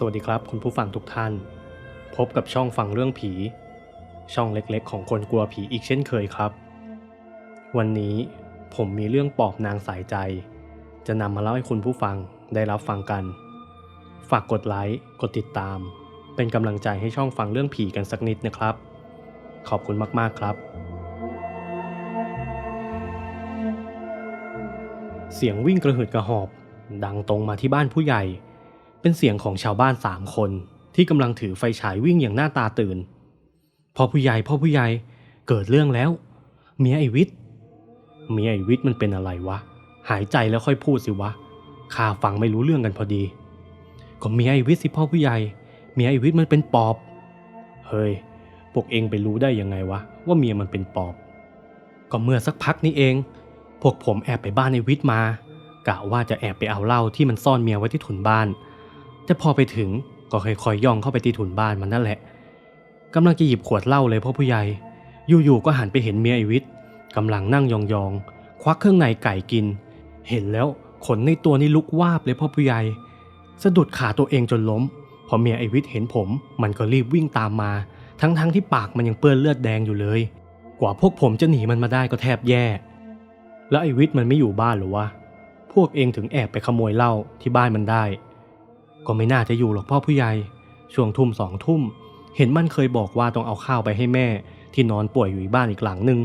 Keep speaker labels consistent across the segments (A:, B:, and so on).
A: สวัสดีครับคุณผู้ฟังทุกท่าน พบกับช่องฟังเรื่องผี ช่องเล็กๆ ของคนกลัวผีอีกเช่นเคยครับ วันนี้ผมมีเรื่องปอบนางสายใจ จะนำมาเล่าให้คุณผู้ฟังได้รับฟังกัน ฝากกดไลค์กดติดตาม เป็นกำลังใจให้ช่องฟังเรื่องผีกันสักนิดนะครับ ขอบคุณมากๆครับ เสียงวิ่งกระหืดกระหอบ ดังตรงมาที่บ้านผู้ใหญ่ เป็นเสียงของชาวบ้านสามคน ที่กำลังถือไฟฉายวิ่งอย่างหน้าตาตื่น พ่อผู้ใหญ่พ่อผู้ใหญ่เกิดเรื่องแล้ว เมียไอวิทย์เมียไอวิทย์มันเป็นอะไรวะ หายใจแล้วค่อยพูดสิวะข้าฟังไม่รู้เรื่องกันพอดี ก็เมียไอวิทย์สิพ่อผู้ใหญ่เมียไอวิทย์มันเป็นปอบ เฮ้ยพวกเองไปรู้ได้ยังไงวะว่าเมียมันเป็นปอบ ก็เมื่อสักพักนี้เอง พวกผมแอบไปบ้านไอวิทย์มากะว่าจะแอบไปเอาเหล้าที่มันซ่อนเมียไว้ที่ถุนบ้าน แต่พอไปถึงก็ค่อยๆย่องเข้าไปที่ถุนบ้านมันนั่นแหละกำลังจะหยิบขวดเหล้าเลยพ่อผู้ใหญ่ อยู่ๆก็หันไปเห็นเมียไอวิทย์กำลังนั่งยองๆ ควักเครื่องในไก่กิน เห็นแล้วขนในตัวนี่ลุกวาบเลยพ่อผู้ใหญ่สะดุดขาตัวเองจนล้ม พอเมียไอวิทย์เห็นผม มันก็รีบวิ่งตามมา ทั้งๆที่ปากมันยังเปื้อนเลือดแดงอยู่เลย กว่าพวกผมจะหนีมันมาได้ก็แทบแย่ แล้วไอวิทย์มันไม่อยู่บ้านหรอวะ พวกเองถึงแอบไปขโมยเหล้าที่บ้านมันได้ ก็ไม่น่าจะอยู่หรอกพ่อผู้ใหญ่ ช่วงทุ่มสองทุ่ม เห็นมันเคยบอกว่าต้องเอาข้าวไปให้แม่ ที่นอนป่วยอยู่บ้านอีกหลังหนึ่ง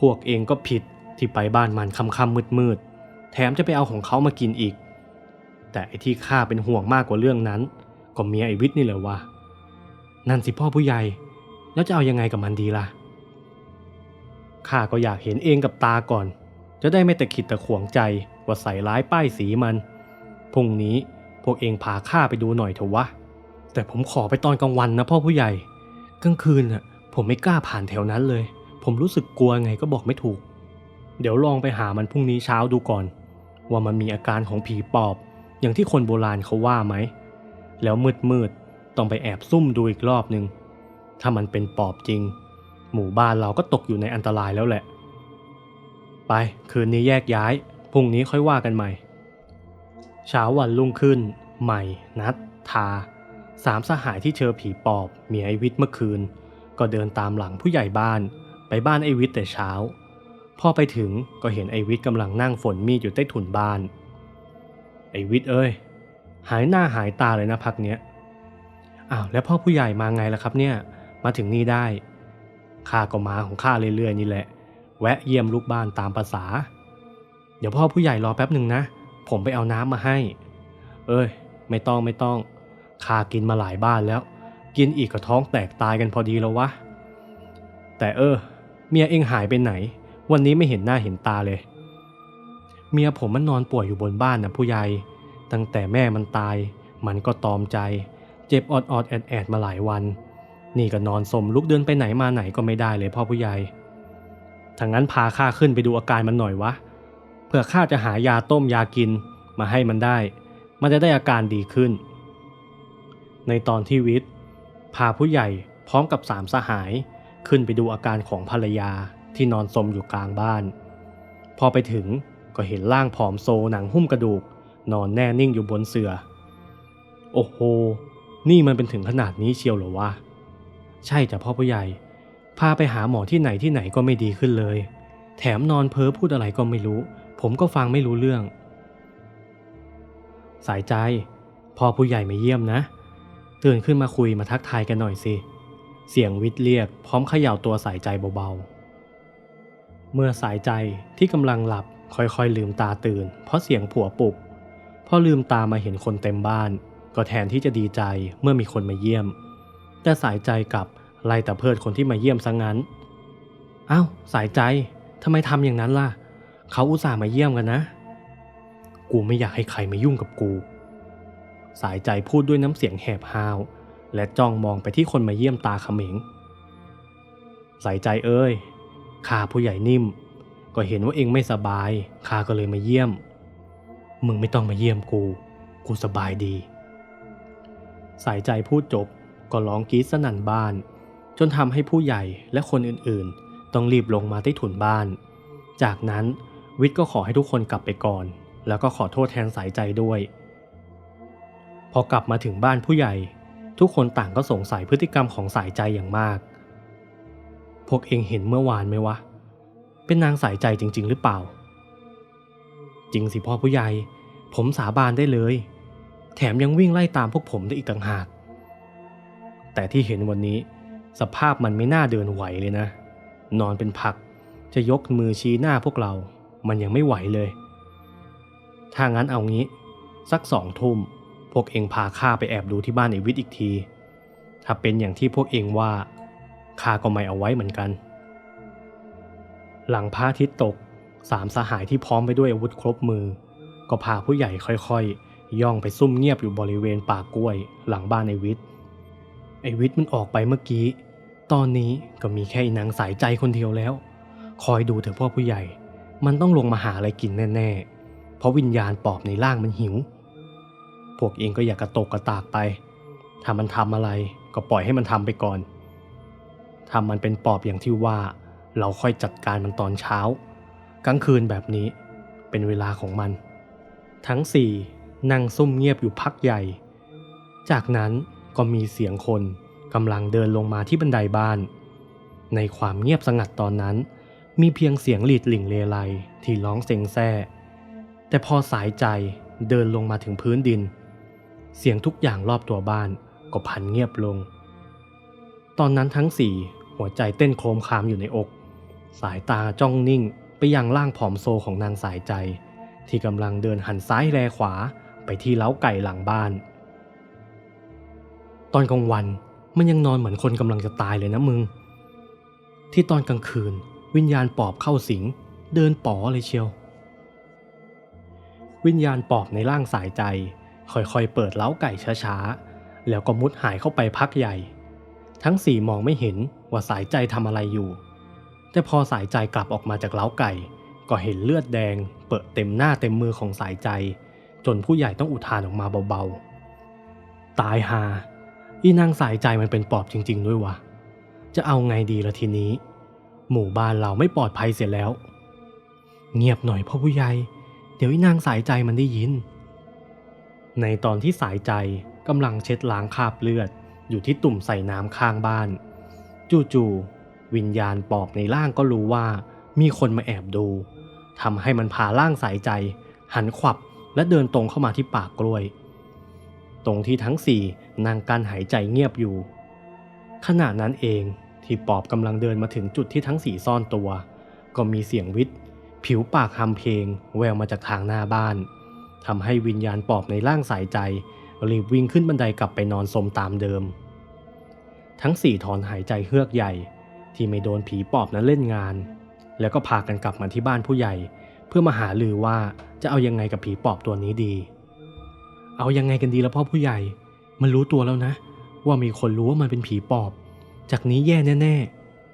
A: พวกเองก็ผิดที่ไปบ้านมันค่ำๆมืดๆ แถมจะไปเอาของเขามากินอีก แต่ไอ้ที่ข้าเป็นห่วงมากกว่าเรื่องนั้น ก็เมียไอ้วิทย์นี่แหละวะนั่นสิพ่อผู้ใหญ่ แล้วจะเอายังไงกับมันดีล่ะข้าก็อยากเห็นเองกับตาก่อน จะได้ไม่แต่ขิดแต่ขวงใจว่าใส่ร้ายป้ายสีมันพรุ่งนี้ วกเองพาข้าไปดูหน่อยเถอะวะ แต่ผมขอไปตอนกลางวันนะพ่อผู้ใหญ่ กลางคืนน่ะผมไม่กล้าผ่านแถวนั้นเลย ผมรู้สึกกลัวไงก็บอกไม่ถูก เดี๋ยวลองไปหามันพรุ่งนี้เช้าดูก่อน ว่ามันมีอาการของผีปอบ อย่างที่คนโบราณเขาว่าไหม แล้วมืดมืดๆต้องไปแอบซุ่มดูอีกรอบหนึ่งถ้ามันเป็นปอบจริง หมู่บ้านเราก็ตกอยู่ในอันตรายแล้วแหละ ไปคืนนี้แยกย้ายพรุ่งนี้ค่อยว่ากันใหม่ เช้าวันรุ่งขึ้น ใหม่ นัด ทา สามสหายที่เจอผีปอบเมียไอวิทย์เมื่อคืน ก็เดินตามหลังผู้ใหญ่บ้าน ไปบ้านไอวิทย์แต่เช้า พอไปถึงก็เห็นไอวิทย์กำลังนั่งฝนมีดอยู่ใต้ถุนบ้าน ไอวิทย์เอ้ย หายหน้าหายตาเลยนะพักเนี้ย อ้าวแล้วพ่อผู้ใหญ่มาไงล่ะครับเนี่ย มาถึงนี่ได้ข้าก็มาของข้าเรื่อยๆนี่แหละ แวะเยี่ยมลูกบ้านตามภาษา เดี๋ยวพ่อผู้ใหญ่รอแป๊บหนึ่งนะ ผมไปเอาน้ำมาให้ เอ้ย ไม่ต้องไม่ต้องข้ากินมาหลายบ้านแล้ว กินอีกก็ท้องแตกตายกันพอดีแล้ววะ แต่เออ เมียเองหายไปไหน วันนี้ไม่เห็นหน้าเห็นตาเลย เมียผมมันนอนป่วยอยู่บนบ้านนะผู้ใหญ่ ตั้งแต่แม่มันตาย มันก็ตอมใจ เจ็บออดออดแอดแอดมาหลายวัน นี่ก็นอนสมลุกเดินไปไหนมาไหนก็ไม่ได้เลยพ่อผู้ใหญ่ถ้างั้นพาข้าขึ้นไปดูอาการมันหน่อยวะ เพื่อข้าจะหายาต้มยากินมาให้มันได้ มันจะได้อาการดีขึ้น ในตอนที่วิทย์พาผู้ใหญ่พร้อมกับสามสหายขึ้นไปดูอาการของภรรยาที่นอนสมอยู่กลางบ้าน พอไปถึงก็เห็นร่างผอมโซหนังหุ้มกระดูก นอนแน่นิ่งอยู่บนเสื่อ โอ้โห นี่มันเป็นถึงขนาดนี้เชียวเหรอวะ ใช่จ้ะพ่อผู้ใหญ่ พาไปหาหมอที่ไหนที่ไหนก็ไม่ดีขึ้นเลย แถมนอนเพ้อพูดอะไรก็ไม่รู้ ผมก็ฟังไม่รู้เรื่อง สายใจ พอผู้ใหญ่มาเยี่ยมนะ ตื่นขึ้นมาคุยมาทักทายกันหน่อยสิ เสียงวิทย์เรียก พร้อมเขย่าตัวสายใจเบาๆ เมื่อสายใจที่กำลังหลับค่อยๆ ลืมตาตื่น เพราะเสียงผัวปลุก พอลืมตามาเห็นคนเต็มบ้าน ก็แทนที่จะดีใจเมื่อมีคนมาเยี่ยม แต่สายใจกลับไล่ตะเพิดคนที่มาเยี่ยมซะงั้น อ้าว สายใจทำไมทำอย่างนั้นล่ะ เขาอุตส่าห์มาเยี่ยมกันนะ กูไม่อยากให้ใครมายุ่งกับกู สายใจพูดด้วยน้ำเสียงแหบฮาว และจ้องมองไปที่คนมาเยี่ยมตาเขมง สายใจเอ้ยข้าผู้ใหญ่นิ่ม ก็เห็นว่าเองไม่สบายข้าก็เลยมาเยี่ยม มึงไม่ต้องมาเยี่ยมกู กูสบายดี สายใจพูดจบก็ร้องกรีดสนั่นบ้าน จนทำให้ผู้ใหญ่และคนอื่นๆ ต้องรีบลงมาที่ถุนบ้าน จากนั้น วิทย์ก็ขอให้ทุกคนกลับไปก่อน แล้วก็ขอโทษแทนสายใจด้วย พอกลับมาถึงบ้านผู้ใหญ่ ทุกคนต่างก็สงสัยพฤติกรรมของสายใจอย่างมาก พวกเองเห็นเมื่อวานไหมวะ เป็นนางสายใจจริง ๆ หรือเปล่า จริงสิพ่อผู้ใหญ่ ผมสาบานได้เลย แถมยังวิ่งไล่ตามพวกผมได้อีกต่างหาก แต่ที่เห็นวันนี้ สภาพมันไม่น่าเดินไหวเลยนะ นอนเป็นผักจะยกมือชี้หน้าพวกเรา มันยังไม่ไหวเลย ถ้างั้นเอางี้ สักสองทุ่มพวกเองพาข้าไปแอบดูที่บ้านไอวิทย์อีกที ถ้าเป็นอย่างที่พวกเองว่าข้าก็ไม่เอาไว้เหมือนกัน หลังพระอาทิตย์ตกสามสหายที่พร้อมไปด้วยอาวุธครบมือ ก็พาผู้ใหญ่ค่อยๆ ย่องไปซุ่มเงียบอยู่บริเวณป่ากล้วย หลังบ้านไอวิทย์ไอวิทย์มันออกไปเมื่อกี้ ตอนนี้ก็มีแค่นางสายใจคนเดียวแล้ว คอยดูเถอะพ่อผู้ใหญ่ มันต้องลงมาหาอะไรกินแน่ๆ เพราะวิญญาณปอบในร่างมันหิว พวกเองก็อย่ากระตกกระตากไป ถ้ามันทำอะไรก็ปล่อยให้มันทำไปก่อน ถ้ามันเป็นปอบอย่างที่ว่า เราค่อยจัดการมันตอนเช้า กลางคืนแบบนี้เป็นเวลาของมัน ทั้งสี่นั่งซุ่มเงียบอยู่พักใหญ่ จากนั้นก็มีเสียงคนกำลังเดินลงมาที่บันไดบ้าน ในความเงียบสงัดตอนนั้น มีเพียงเสียงหลีดหลิ่งเลไลที่ร้องเซ็งแซ่ แต่พอสายใจเดินลงมาถึงพื้นดิน เสียงทุกอย่างรอบตัวบ้านก็พันเงียบลง ตอนนั้นทั้งสี่หัวใจเต้นโครมครามอยู่ในอก สายตาจ้องนิ่งไปยังร่างผอมโซของนางสายใจ ที่กำลังเดินหันซ้ายแลขวาไปที่เล้าไก่หลังบ้าน ตอนกลางวันมันยังนอนเหมือนคนกำลังจะตายเลยนะมึง ที่ตอนกลางคืน วิญญาณปอบเข้าสิง เดินป๋อเลยเชียว วิญญาณปอบในร่างสายใจ ค่อยๆเปิดเล้าไก่ช้าๆ แล้วก็มุดหายเข้าไปพักใหญ่ ทั้งสี่มองไม่เห็นว่าสายใจทำอะไรอยู่ แต่พอสายใจกลับออกมาจากเล้าไก่ ก็เห็นเลือดแดง เปิดเต็มหน้าเต็มมือของสายใจ จนผู้ใหญ่ต้องอุทานออกมาเบาๆ ตายหาอีนางสายใจมันเป็นปอบจริง ๆ ด้วยวะจะเอาไงดีละทีนี้ หมู่บ้านเราไม่ปลอดภัยเสียแล้ว เงียบหน่อยพ่อผู้ใหญ่ เดี๋ยวอีนางสายใจมันได้ยิน ในตอนที่สายใจกำลังเช็ดล้างคราบเลือด อยู่ที่ตุ่มใส่น้ำข้างบ้าน จู่ๆวิญญาณปอบในร่างก็รู้ว่ามีคนมาแอบดูทำให้มันพาร่างสายใจ หันขวับและเดินตรงเข้ามาที่ปากกล้วย ตรงที่ทั้งสี่นางการหายใจเงียบอยู่ ขณะนั้นเอง ที่ปอบกำลังเดินมาถึงจุดที่ทั้งสี่ซ่อนตัว ก็มีเสียงวิทย์ผิวปากคำเพลงแววมาจากทางหน้าบ้านทำให้วิญญาณปอบในร่างสายใจ รีบวิ่งขึ้นบันไดกลับไปนอนสมตามเดิม ทั้งสี่ถอนหายใจเฮือกใหญ่ ที่ไม่โดนผีปอบนั้นเล่นงาน แล้วก็พากันกลับมาที่บ้านผู้ใหญ่ เพื่อมาหาลือว่าจะเอายังไงกับผีปอบตัวนี้ดี เอายังไงกันดีแล้วพ่อผู้ใหญ่ มันรู้ตัวแล้วนะ ว่ามีคนรู้ว่ามันเป็นผีปอบ จากนี้แย่แน่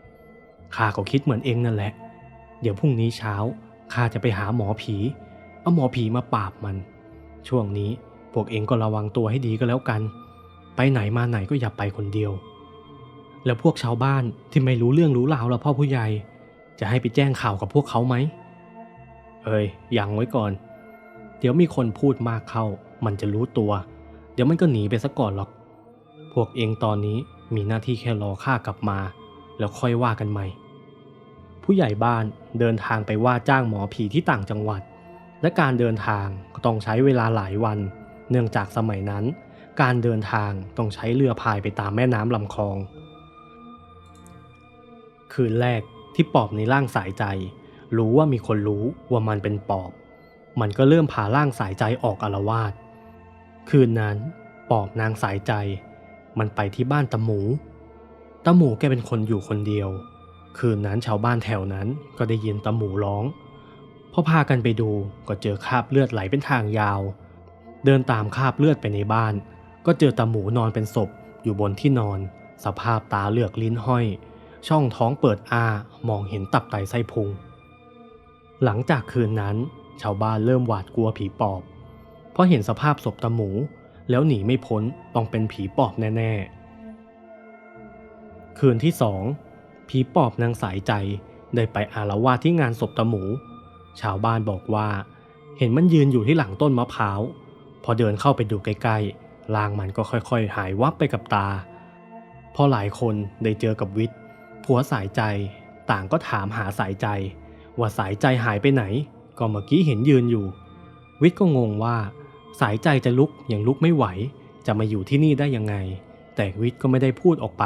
A: ๆข้าก็คิดเหมือนเองนั่นแหละ เดี๋ยวพรุ่งนี้เช้าข้าจะไปหาหมอผี เอาหมอผีมาปราบมัน ช่วงนี้พวกเองก็ระวังตัวให้ดีก็แล้วกัน ไปไหนมาไหนก็อย่าไปคนเดียว แล้วพวกชาวบ้านที่ไม่รู้เรื่องรู้ราวแล้วพ่อผู้ใหญ่ จะให้ไปแจ้งข่าวกับพวกเขาไหมเอ้ยยังไว้ก่อน เดี๋ยวมีคนพูดมากเข้า มันจะรู้ตัว เดี๋ยวมันก็หนีไปซะก่อนหรอก พวกเองตอนนี้ มีหน้าที่แค่รอข้ากลับมา แล้วค่อยว่ากันใหม่ ผู้ใหญ่บ้านเดินทางไปว่าจ้างหมอผีที่ต่างจังหวัด และการเดินทางก็ต้องใช้เวลาหลายวัน เนื่องจากสมัยนั้น การเดินทางต้องใช้เรือพายไปตามแม่น้ำลำคลอง คืนแรกที่ปอบในร่างสายใจ รู้ว่ามีคนรู้ว่ามันเป็นปอบ มันก็เริ่มพาร่างสายใจออกอารวาสคืนนั้นปอบนางสายใจ มันไปที่บ้านตะหมูตะหมูแกเป็นคนอยู่คนเดียว คืนนั้นชาวบ้านแถวนั้นก็ได้ยินตะหมูร้องพอพากันไปดูก็เจอคราบเลือดไหลเป็นทางยาว เดินตามคราบเลือดไปในบ้าน ก็เจอตะหมูนอนเป็นศพอยู่บนที่นอน สภาพตาเลือกลิ้นห้อย ช่องท้องเปิดอ้ามองเห็นตับไตไส้พุง หลังจากคืนนั้น ชาวบ้านเริ่มหวาดกลัวผีปอบ เพราะเห็นสภาพศพตะหมู แล้วหนีไม่พ้นต้องเป็นผีปอบแน่ๆ คืนที่สองผีปอบนางสายใจได้ไปอารวาสที่งานศพตะหมู ชาวบ้านบอกว่า เห็นมันยืนอยู่ที่หลังต้นมะพร้าว พอเดินเข้าไปดูใกล้ๆลางมันก็ค่อยๆ หายวับไปกับตา พอหลายคนได้เจอกับวิทย์ผัวสายใจ ต่างก็ถามหาสายใจ ว่าสายใจหายไปไหน ก็เมื่อกี้เห็นยืนอยู่ วิทย์ก็งงว่า สายใจจะลุกยังลุกไม่ไหว จะมาอยู่ที่นี่ได้ยังไง แต่วิทย์ก็ไม่ได้พูดออกไป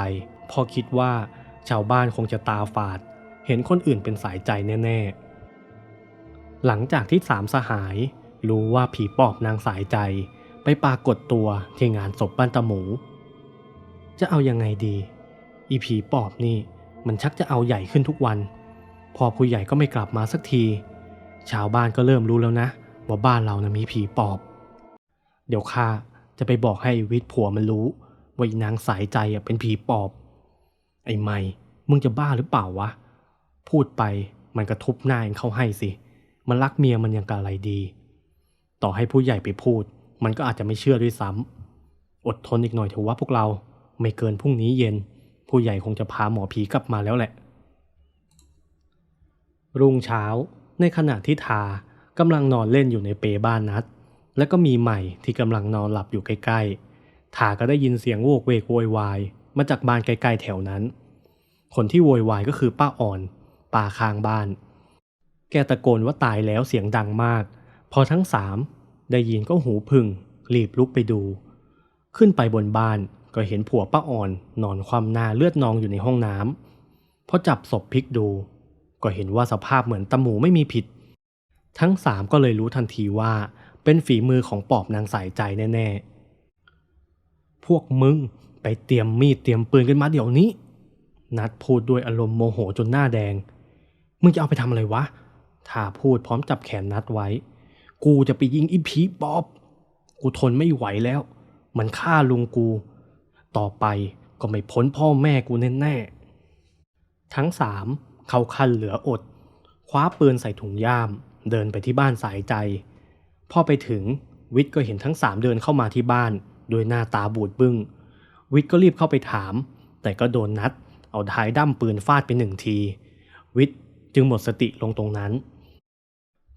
A: เพอคิดว่าชาวบ้านคงจะตาฝาด เห็นคนอื่นเป็นสายใจแน่ๆ หลังจากที่สามสหาย รู้ว่าผีปอบนางสายใจ ไปปรากฏตัวที่งานศพบ้านตาหมู จะเอายังไงดี อีผีปอบนี่มันชักจะเอาใหญ่ขึ้นทุกวัน พอผู้ใหญ่ก็ไม่กลับมาสักที ชาวบ้านก็เริ่มรู้แล้วนะ ว่าบ้านเรานะมีผีปอบ เดี๋ยวข้าจะไปบอกให้วิทย์ผัวมันรู้ว่าอีนางสายใจอะเป็นผีปอบ ไอ้ไม่มึงจะบ้าหรือเปล่าวะ พูดไปมันกระทุบหน้าเองเข้าให้สิ มันรักเมียมันยังกะอะไรดี ต่อให้ผู้ใหญ่ไปพูด มันก็อาจจะไม่เชื่อด้วยซ้ำอดทนอีกหน่อยเถอะว่าพวกเราไม่เกินพรุ่งนี้เย็น ผู้ใหญ่คงจะพาหมอผีกลับมาแล้วแหละ รุ่งเช้าในขณะที่ทากำลังนอนเล่นอยู่ในเปบ้านนัด แล้วก็มีใหม่ที่กำลังนอนหลับอยู่ใกล้ๆทาก็ได้ยินเสียงโวกเวกโวยวายมาจากบ้านใกล้ๆแถวนั้น คนที่โวยวายก็คือป้าอ่อนป้าข้างบ้าน แกตะโกนว่าตายแล้วเสียงดังมาก พอทั้งสามได้ยินก็หูพึ่ง รีบลุกไปดู ขึ้นไปบนบ้านก็เห็นผัวป้าอ่อนนอนคว่ำหน้าเลือดนองอยู่ในห้องน้ำพอจับศพพลิกดู ก็เห็นว่าสภาพเหมือนตะหมูไม่มีผิด ทั้งสามก็เลยรู้ทันทีว่า เป็นฝีมือของปอบนางสายใจแน่ๆ พวกมึงไปเตรียมมีดเตรียมปืนกันมาเดี๋ยวนี้ นัดพูดด้วยอารมณ์โมโหจนหน้าแดง มึงจะเอาไปทำอะไรวะ ถ้าพูดพร้อมจับแขนนัดไว้ กูจะไปยิงอีผีปอบ กูทนไม่ไหวแล้ว มันฆ่าลุงกู ต่อไปก็ไม่พ้นพ่อแม่กูแน่ๆ ทั้งสามเขาคันเหลืออด คว้าปืนใส่ถุงย่าม เดินไปที่บ้านสายใจ พอไปถึงวิทย์ก็เห็นทั้งสามเดินเข้ามาที่บ้านโดยหน้าตาบูดบึง้ง วิทย์ก็รีบเข้าไปถาม แต่ก็โดนนัด เอาท้ายด้ามปืนฟาดไปหนึ่งที วิทย์จึงหมดสติลงตรงนั้น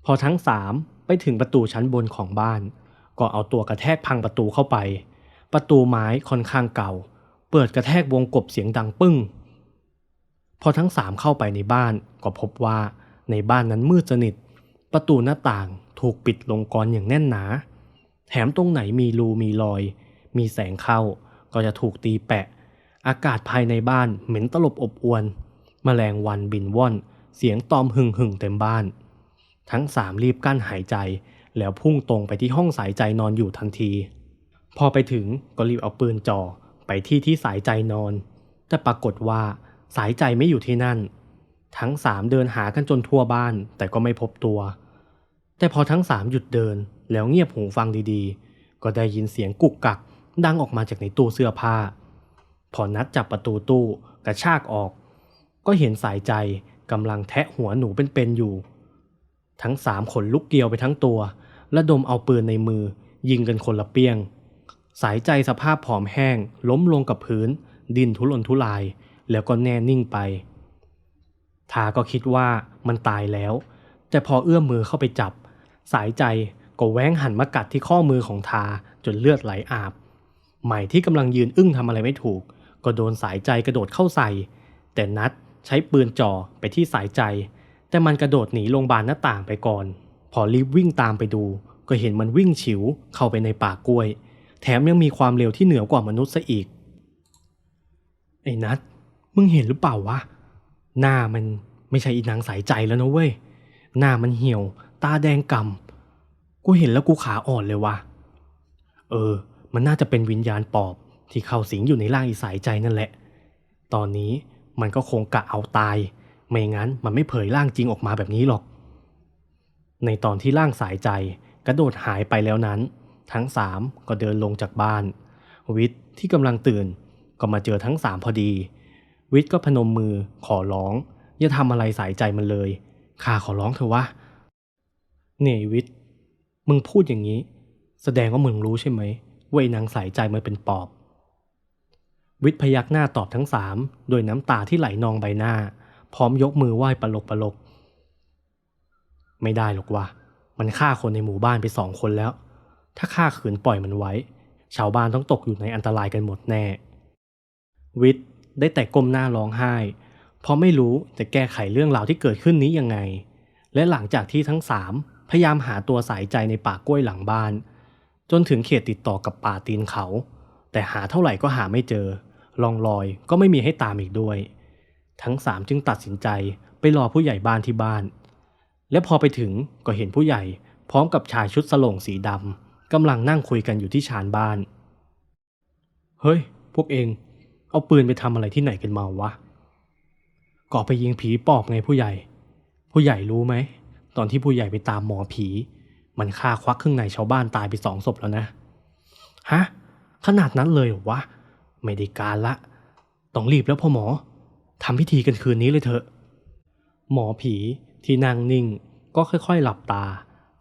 A: พอทั้งสามไปถึงประตูชั้นบนของบ้าน ก็เอาตัวกระแทกพังประตูเข้าไป ประตูไม้ค่อนข้างเก่า เปิดกระแทกวงกบเสียงดังปึ้ง พอทั้งสามเข้าไปในบ้านก็พบว่าในบ้านนั้นมืดสนิท ประตูหน้าต่าง ถูกปิดลงกรอนอย่างแน่นหนา แถมตรงไหนมีรูมีรอย มีแสงเข้าก็จะถูกตีแปะ อากาศภายในบ้านเหม็นตลบอบอวนแมลงวันบินว่อน เสียงตอมหึ่งหึ่งเต็มบ้าน ทั้งสามรีบกั้นหายใจ แล้วพุ่งตรงไปที่ห้องสายใจนอนอยู่ทันที พอไปถึงก็รีบเอาปืนจ่อไปที่ที่สายใจนอน แต่ปรากฏว่าสายใจไม่อยู่ที่นั่น ทั้งสามเดินหากันจนทั่วบ้านแต่ก็ไม่พบตัว แต่พอทั้งสามหยุดเดินแล้วเงียบหูฟังดีๆ ก็ได้ยินเสียงกุกกักดังออกมาจากในตู้เสื้อผ้า พอนัดจับประตูตู้กระชากออก ก็เห็นสายใจกำลังแทะหัวหนูเป็นๆอยู่ ทั้งสามขนลุกเกลียวไปทั้งตัวและดมเอาปืนในมือ ยิงกันคนละเปี้ยง สายใจสภาพผอมแห้ง ล้มลงกับพื้น ดินทุรนทุราย แล้วก็แน่นิ่งไปทาก็คิดว่ามันตายแล้ว แต่พอเอื้อมมือเข้าไปจับ สายใจก็แหว้งหันมากัดที่ข้อมือของทาจนเลือดไหลอาบ ใหม่ที่กำลังยืนอึ้งทำอะไรไม่ถูก ก็โดนสายใจกระโดดเข้าใส่ แต่นัดใช้ปืนจ่อไปที่สายใจ แต่มันกระโดดหนีลงบานหน้าต่างไปก่อน พอรีบวิ่งตามไปดู ก็เห็นมันวิ่งฉิวเข้าไปในป่ากล้วย แถมยังมีความเร็วที่เหนือกว่ามนุษย์ซะอีก ไอ้นัดมึงเห็นหรือเปล่าวะหน้ามันไม่ใช่อีนางสายใจแล้วนะเว้ยหน้ามันเหี่ยว ตาแดงกำกูเห็นแล้วกูขาอ่อนเลยวะเออ มันน่าจะเป็นวิญญาณปอบที่เข้าสิงอยู่ในร่างอีสายใจนั่นแหละ ตอนนี้มันก็คงกะเอาตาย ไม่งั้นมันไม่เผยร่างจริงออกมาแบบนี้หรอก ในตอนที่ร่างสายใจกระโดดหายไปแล้วนั้น ทั้งสามก็เดินลงจากบ้าน วิทย์ที่กำลังตื่นก็มาเจอทั้งสามพอดี วิทย์ก็พนมมือขอร้อง อย่าทำอะไรสายใจมันเลยข้าขอร้องเถอะวะ เนี่ยวิทย์มึงพูดอย่างนี้ แสดงว่ามึงรู้ใช่ไหมว่าไอ้นางสายใจมันเป็นปอบ วิทย์พยักหน้าตอบทั้งสามโดยน้ำตาที่ไหลนองใบหน้า พร้อมยกมือไหว้ปลกปลก ไม่ได้หรอกวะมันฆ่าคนในหมู่บ้านไปสองคนแล้ว ถ้าข้าขืนปล่อยมันไว้ ชาวบ้านต้องตกอยู่ในอันตรายกันหมดแน่ วิทย์ได้แต่ก้มหน้าร้องไห้ เพราะไม่รู้จะแก้ไขเรื่องราวที่เกิดขึ้นนี้ยังไง และหลังจากที่ทั้งสาม พยายามหาตัวสายใจในป่ากล้วยหลังบ้าน จนถึงเขตติดต่อกับป่าตีนเขา แต่หาเท่าไหร่ก็หาไม่เจอลองรอยก็ไม่มีให้ตามอีกด้วย ทั้งสามจึงตัดสินใจไปรอผู้ใหญ่บ้านที่บ้าน และพอไปถึงก็เห็นผู้ใหญ่พร้อมกับชายชุดสโลงสีดำกำลังนั่งคุยกันอยู่ที่ชานบ้าน เฮ้ย พวกเองเอาปืนไปทำอะไรที่ไหนกันมาวะก่อไปยิงผีปอบไงผู้ใหญ่ ผู้ใหญ่รู้ไหม ตอนที่ผู้ใหญ่ไปตามหมอผี มันฆ่าควักครื่งในชาวบ้านตายไปสองศพแล้วนะ ฮะ ขนาดนั้นเลยเหรอวะ ไม่ได้การละ ต้องรีบแล้วพ่อหมอ ทำพิธีกันคืนนี้เลยเถอะ หมอผีที่นั่งนิ่งก็ค่อยๆหลับตา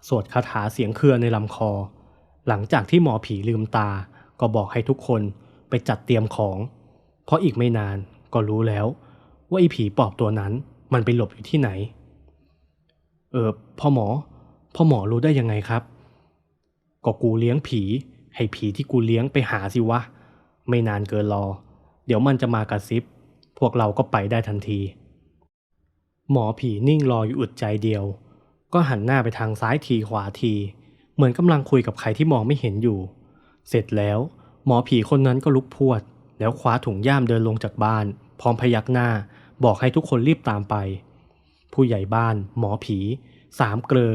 A: สวดคาถาเสียงเครือในลำคอ หลังจากที่หมอผีลืมตา ก็บอกให้ทุกคนไปจัดเตรียมของ เพราะอีกไม่นานก็รู้แล้วว่าไอ้ผีปอบตัวนั้นมันไปหลบอยู่ที่ไหน เออพ่อหมอ พ่อหมอรู้ได้ยังไงครับ ก็กูเลี้ยงผี ให้ผีที่กูเลี้ยงไปหาสิวะ ไม่นานเกินรอ เดี๋ยวมันจะมากระซิบ พวกเราก็ไปได้ทันที หมอผีนิ่งรออยู่อึดใจเดียว ก็หันหน้าไปทางซ้ายทีขวาที เหมือนกำลังคุยกับใครที่มองไม่เห็นอยู่ เสร็จแล้ว หมอผีคนนั้นก็ลุกพวด แล้วคว้าถุงย่ามเดินลงจากบ้าน พร้อมพยักหน้า บอกให้ทุกคนรีบตามไป ผู้ใหญ่บ้าน หมอผี สามเกลอ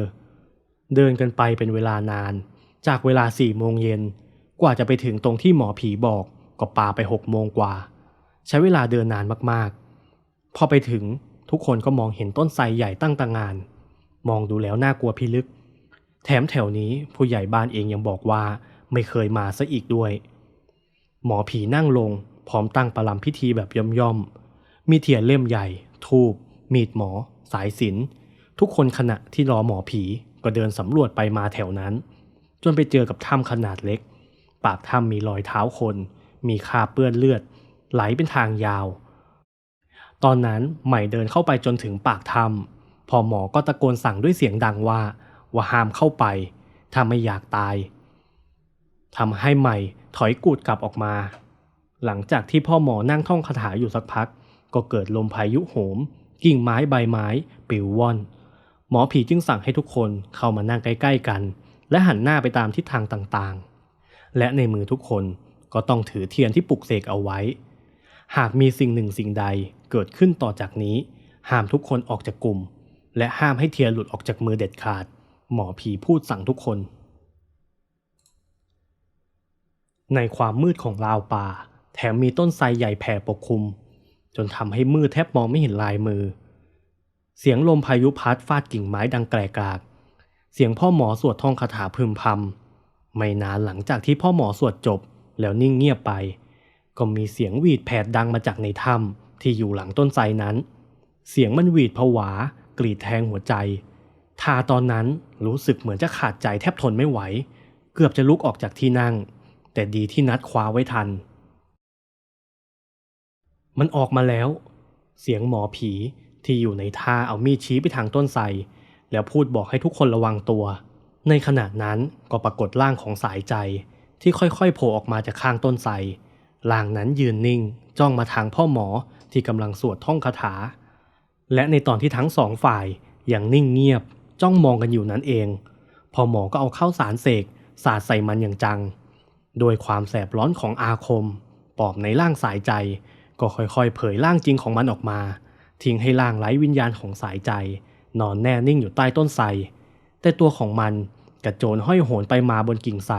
A: เดินกันไปเป็นเวลานาน จากเวลาสี่โมงเย็น กว่าจะไปถึงตรงที่หมอผีบอกก็ปาไปหกโมงกว่า ใช้เวลาเดินนานมากๆ พอไปถึงทุกคนก็มองเห็นต้นไทรใหญ่ตั้งตางาน มองดูแล้วน่ากลัวพิลึก แถมแถวนี้ผู้ใหญ่บ้านเองยังบอกว่าไม่เคยมาซะอีกด้วย หมอผีนั่งลง พร้อมตั้งประลำพิธีแบบย่อมๆ มีเทียนเล่มใหญ่ ทูบมีดหมอ สายสินทุกคนขณะที่รอหมอผีก็เดินสำรวจไปมาแถวนั้น จนไปเจอกับถ้ำขนาดเล็ก ปากถ้ำมีรอยเท้าคน มีคาเปื้อนเลือด ไหลเป็นทางยาว ตอนนั้นใหม่เดินเข้าไปจนถึงปากถ้ำพอหมอก็ตะโกนสั่งด้วยเสียงดังว่า ว่าห้ามเข้าไปถ้าไม่อยากตายทำให้ใหม่ถอยกูดกลับออกมา หลังจากที่พ่อหมอนั่งท่องคาถาอยู่สักพัก ก็เกิดลมพายุโหม กิ่งไม้ใบไม้ปิวว่อน หมอผีจึงสั่งให้ทุกคนเข้ามานั่งใกล้ๆกัน และหันหน้าไปตามทิศทางต่างๆ และในมือทุกคนก็ต้องถือเทียนที่ปลุกเสกเอาไว้ หากมีสิ่งหนึ่งสิ่งใดเกิดขึ้นต่อจากนี้ ห้ามทุกคนออกจากกลุ่ม และห้ามให้เทียนหลุดออกจากมือเด็ดขาด หมอผีพูดสั่งทุกคน ในความมืดของราวป่า แถมมีต้นไทรใหญ่แผ่ปกคลุม จนทำให้มืดแทบมองไม่เห็นลายมือ เสียงลมพายุพัดฟาดกิ่งไม้ดังแกรกาก เสียงพ่อหมอสวดท่องคาถาพึมพำไม่นานหลังจากที่พ่อหมอสวดจบแล้วนิ่งเงียบไป ก็มีเสียงหวีดแผดดังมาจากในถ้ำที่อยู่หลังต้นไทรนั้น เสียงมันหวีดผวากรีดแทงหัวใจทาตอนนั้นรู้สึกเหมือนจะขาดใจแทบทนไม่ไหว เกือบจะลุกออกจากที่นั่ง แต่ดีที่นัดคว้าไว้ทัน มันออกมาแล้ว เสียงหมอผีที่อยู่ในท่าเอามีดชี้ไปทางต้นไทรแล้วพูดบอกให้ทุกคนระวังตัว ในขณะนั้นก็ปรากฏร่างของสายใจที่ค่อยๆโผล่ออกมาจากข้างต้นไทรร่างนั้นยืนนิ่ง จ้องมาทางพ่อหมอที่กำลังสวดท่องคาถา และในตอนที่ทั้งสองฝ่ายยังนิ่งเงียบ จ้องมองกันอยู่นั้นเอง พ่อหมอก็เอาเข้าสารเสกสาดใส่มันอย่างจัง โดยความแสบร้อนของอาคม ปอบในร่างสายใจ ก็ค่อยๆ เผยร่างจริงของมันออกมา ทิ้งให้ร่างไร้วิญญาณของสายใจ นอนแน่นิ่งอยู่ใต้ต้นไทรแต่ตัวของมันกระโจนห้อยโหนไปมาบนกิ่งไทร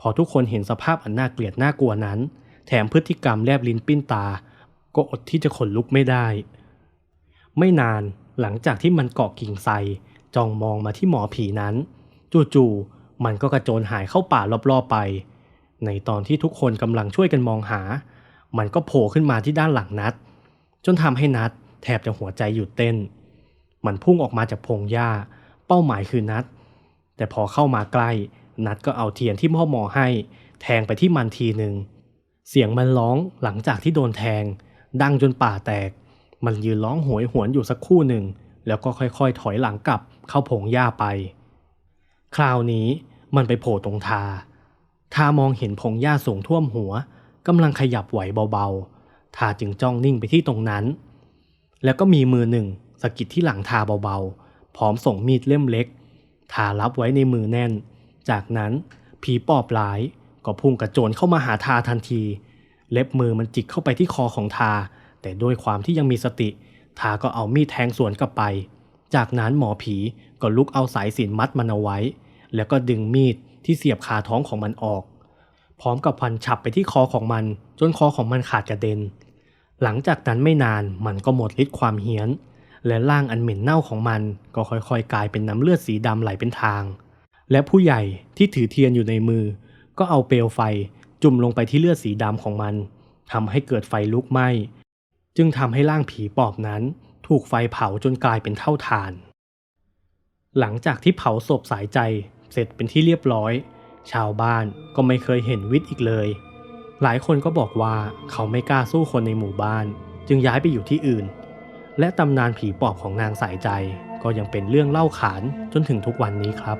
A: พอทุกคนเห็นสภาพอันน่าเกลียดน่ากลัวนั้น แถมพฤติกรรมแลบลิ้นปิ้นตา ก็อดที่จะขนลุกไม่ได้ ไม่นานหลังจากที่มันเกาะกิ่งไทรจ้องมองมาที่หมอผีนั้น จู่ๆมันก็กระโจนหายเข้าป่ารอบๆไป ในตอนที่ทุกคนกำลังช่วยกันมองหา มันก็โผล่ขึ้นมาที่ด้านหลังนัด จนทำให้นัดแทบจะหัวใจหยุดเต้น มันพุ่งออกมาจากพงหญ้า เป้าหมายคือนัด แต่พอเข้ามาใกล้ นัดก็เอาเทียนที่พ่อหมอให้ แทงไปที่มันทีหนึ่ง เสียงมันร้องหลังจากที่โดนแทง ดังจนป่าแตก มันยืนร้องโหยหวนอยู่สักคู่หนึ่ง แล้วก็ค่อยๆ ถอยหลังกลับเข้าพงหญ้าไป คราวนี้มันไปโผล่ตรงทา ทามองเห็นพงหญ้าสูงท่วมหัว กำลังขยับไหวเบาๆ ทาจึงจ้องนิ่งไปที่ตรงนั้น แล้วก็มีมือหนึ่งสะกิดที่หลังทาเบาๆ พร้อมส่งมีดเล่มเล็ก ทารับไว้ในมือแน่น จากนั้นผีปอบร้ายก็พุ่งกระโจนเข้ามาหาทาทันที เล็บมือมันจิกเข้าไปที่คอของทา แต่ด้วยความที่ยังมีสติ ทาก็เอามีดแทงสวนกลับไป จากนั้นหมอผีก็ลุกเอาสายสินมัดมันเอาไว้ แล้วก็ดึงมีดที่เสียบคาท้องของมันออก พร้อมกับพันฉับไปที่คอของมัน จนคอของมันขาดกระเด็น หลังจากนั้นไม่นานมันก็หมดฤทธิ์ความเฮี้ยน และร่างอันเหม็นเน่าของมันก็ค่อยๆ กลายเป็นน้ำเลือดสีดำไหลเป็นทาง และผู้ใหญ่ที่ถือเทียนอยู่ในมือ ก็เอาเปลวไฟจุ่มลงไปที่เลือดสีดำของมันทำให้เกิดไฟลุกไหม้จึงทำให้ร่างผีปอบนั้น ถูกไฟเผาจนกลายเป็นเท่าฐาน หลังจากที่เผาศพสายใจเสร็จเป็นที่เรียบร้อย ชาวบ้านก็ไม่เคยเห็นวิทย์อีกเลย หลายคนก็บอกว่าเขาไม่กล้าสู้คนในหมู่บ้าน จึงย้ายไปอยู่ที่อื่น และตำนานผีปอบของนางสายใจก็ยังเป็นเรื่องเล่าขานจนถึงทุกวันนี้ครับ